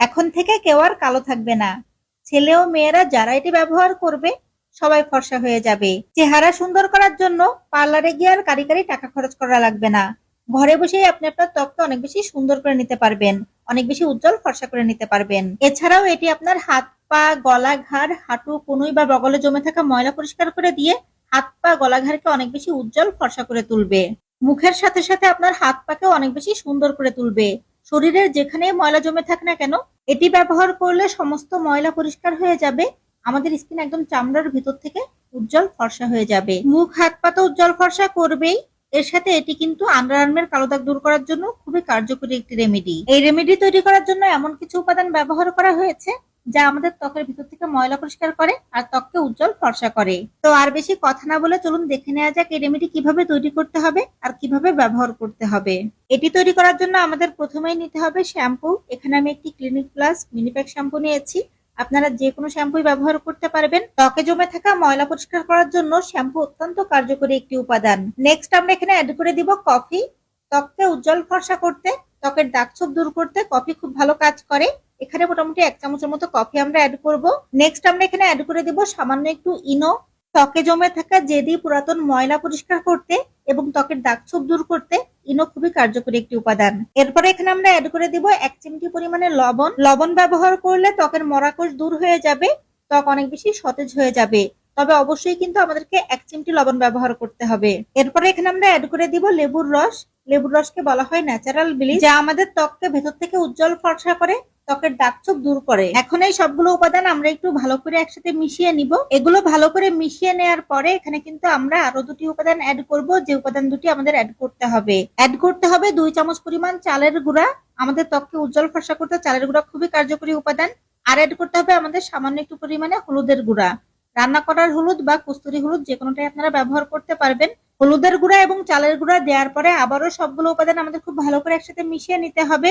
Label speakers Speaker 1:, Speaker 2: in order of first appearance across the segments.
Speaker 1: এখন থেকে কেউ আর কালো থাকবে না। ছেলে ও মেয়েরা যারা এটি ব্যবহার করবে, সবাই ফর্সা হয়ে যাবে। চেহারা সুন্দর করার জন্য পার্লারে গিয়ে আর কারি কারি টাকা খরচ করা লাগবে না। ঘরে বসেই আপনি আপনার ত্বককে অনেক বেশি সুন্দর করে নিতে পারবেন, অনেক বেশি উজ্জ্বল ফর্সা করে নিতে পারবেন। এছাড়াও এটি আপনার হাত পা, গলা, ঘাড়, হাঁটু, কনুই বা বগলে জমে থাকা ময়লা পরিষ্কার করে দিয়ে হাত পা, গলা, ঘাড়কে অনেক বেশি উজ্জ্বল ফর্সা করে তুলবে। মুখের সাথে সাথে আপনার হাত পাকেও অনেক বেশি সুন্দর করে তুলবে। শরীরের যেখানে ময়লা জমে থাক না কেন, এটি ব্যবহার করলে সমস্ত ময়লা পরিষ্কার হয়ে যাবে। আমাদের স্কিন একদম চামড়ার ভিতর থেকে উজ্জ্বল ফর্সা হয়ে যাবে। মুখ, হাত পা তো উজ্জ্বল ফর্সা করবেই। এর সাথে এটি কিন্তু আন্ডারআর্মের কালো দাগ দূর করার জন্য খুবই কার্যকরী একটি রেমেডি এই রেমেডি তৈরি করার জন্য এমন কিছু উপাদান ব্যবহার করা হয়েছে যা আমাদের ত্বকের ভিতর থেকে ময়লা পরিষ্কার করে আর ত্বককে উজ্জ্বল ফর্সা করে। তো আর বেশি কথা না বলে চলুন দেখে নেওয়া যাক এই রেমেডি কীভাবে তৈরি করতে হবে আর কীভাবে ব্যবহার করতে হবে। এটি তৈরি করার জন্য আমাদের প্রথমেই নিতে হবে শ্যাম্পু। এখানে আমি একটি ক্লিনিক প্লাস মিনিপ্যাক শ্যাম্পু নিয়েছি। আপনারা যে কোনো শ্যাম্পুই ব্যবহার করতে পারবেন। ত্বকে জমে থাকা ময়লা পরিষ্কার করার জন্য শ্যাম্পু অত্যন্ত কার্যকরী একটি উপাদান। নেক্সট আমরা এখানে অ্যাড করে দিব কফি ত্বককে উজ্জ্বল ফর্সা করতে, ত্বকের দাগ ছোপ দূর করতে কফি খুব ভালো কাজ করে। এখানে মোটামুটি এক চামচের মতো কফি আমরা অ্যাড করব। নেক্সট আমরা এখানে অ্যাড করে দিব সামান্য একটু ইনো ত্বকে জমে থাকা জেদি পুরাতন ময়লা পরিষ্কার করতে এবং ত্বকের দাগ ছোপ দূর করতে। ইনো খুবই কার্যকরী একটি উপাদান। এরপরে এখানে আমরা অ্যাড করে দিব এক চিমটি পরিমাণে লবণ। লবণ ব্যবহার করলে ত্বকের মরাকোষ দূর হয়ে যাবে, ত্বক অনেক বেশি সতেজ হয়ে যাবে। তবে অবশ্যই কিন্তু আমাদেরকে এক চিমটি লবণ ব্যবহার করতে হবে। এরপরে এখানে আমরা অ্যাড করে দিব লেবুর রস। লেবুর রসকে বলা হয় ন্যাচারাল ব্লিচ যা আমাদের ত্বককে ভেতর থেকে উজ্জ্বল ফর্সা করে, ত্বকের দাগছোপ দূর করে। এখন এই সবগুলো উপাদান আমরা একটু ভালো করে একসাথে মিশিয়ে নিব। এগুলো ভালো করে মিশিয়ে নেওয়ার পরে এখানে কিন্তু আমরা আরও দুটি উপাদান অ্যাড করব, যে উপাদান দুটি আমাদের অ্যাড করতে হবে। অ্যাড করতে হবে দুই চামচ পরিমাণ চালের গুঁড়া। আমাদের ত্বককে উজ্জ্বল ফর্সা করতে চালের গুঁড়া খুবই কার্যকরী উপাদান। আর অ্যাড করতে হবে আমাদের সামান্য একটু পরিমাণে হলুদের গুঁড়া। রান্না করার হলুদ বা কস্তুরি হলুদ যে কোনোটাই আপনারা ব্যবহার করতে পারবেন। হলুদের গুঁড়া এবং চালের গুঁড়া দেওয়ার পরে আবারও সবগুলো উপাদান আমাদের খুব ভালো করে একসাথে মিশিয়ে নিতে হবে।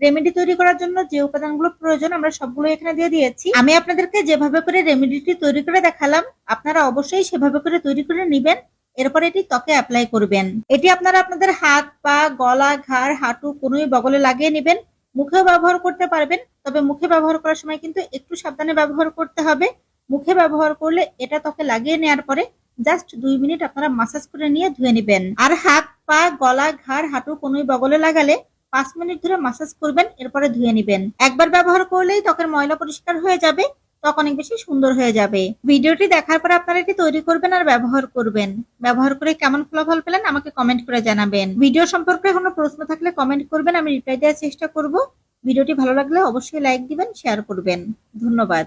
Speaker 1: রেমেডি তৈরি করার জন্য যে উপাদানগুলো প্রয়োজন আমরা সবগুলো এখানে দিয়ে দিয়েছি। আমি আপনাদেরকে যেভাবে করে রেমেডিটি তৈরি করে দেখালাম, আপনারা অবশ্যই সেভাবে করে তৈরি করে নেবেন। এরপর এটি ত্বকে অ্যাপ্লাই করবেন। এটি আপনারা আপনাদের হাত, পা, গলা, ঘাড়, হাঁটু কোনোই বগলে লাগিয়ে নেবেন। মুখেও ব্যবহার করতে পারবেন, তবে মুখে ব্যবহার করার সময় কিন্তু একটু সাবধানে ব্যবহার করতে হবে। মুখে ব্যবহার করলে এটা ত্বকে লাগিয়ে নেওয়ার পরে জাস্ট দুই মিনিট আপনারা মাসাজ করে নিয়ে ধুয়ে নেবেন। আর হাত, পা, গলা, ঘাড়, হাঁটু কোনোই বগলে লাগালে পাঁচ মিনিট ধরে মাসাজ করবেন, এরপরে ধুয়ে নেবেন। একবার ব্যবহার করলেই ত্বকের ময়লা পরিষ্কার হয়ে যাবে, ত্বক অনেক বেশি সুন্দর হয়ে যাবে। ভিডিওটি দেখার পর আপনারা এটি তৈরি করবেন আর ব্যবহার করবেন। ব্যবহার করে কেমন ফলাফল পেলেন আমাকে কমেন্ট করে জানাবেন। ভিডিও সম্পর্কে কোনো প্রশ্ন থাকলে কমেন্ট করবেন, আমি রিপ্লাই দেওয়ার চেষ্টা করব। ভিডিওটি ভালো লাগলে অবশ্যই লাইক দিবেন শেয়ার করবেন। ধন্যবাদ।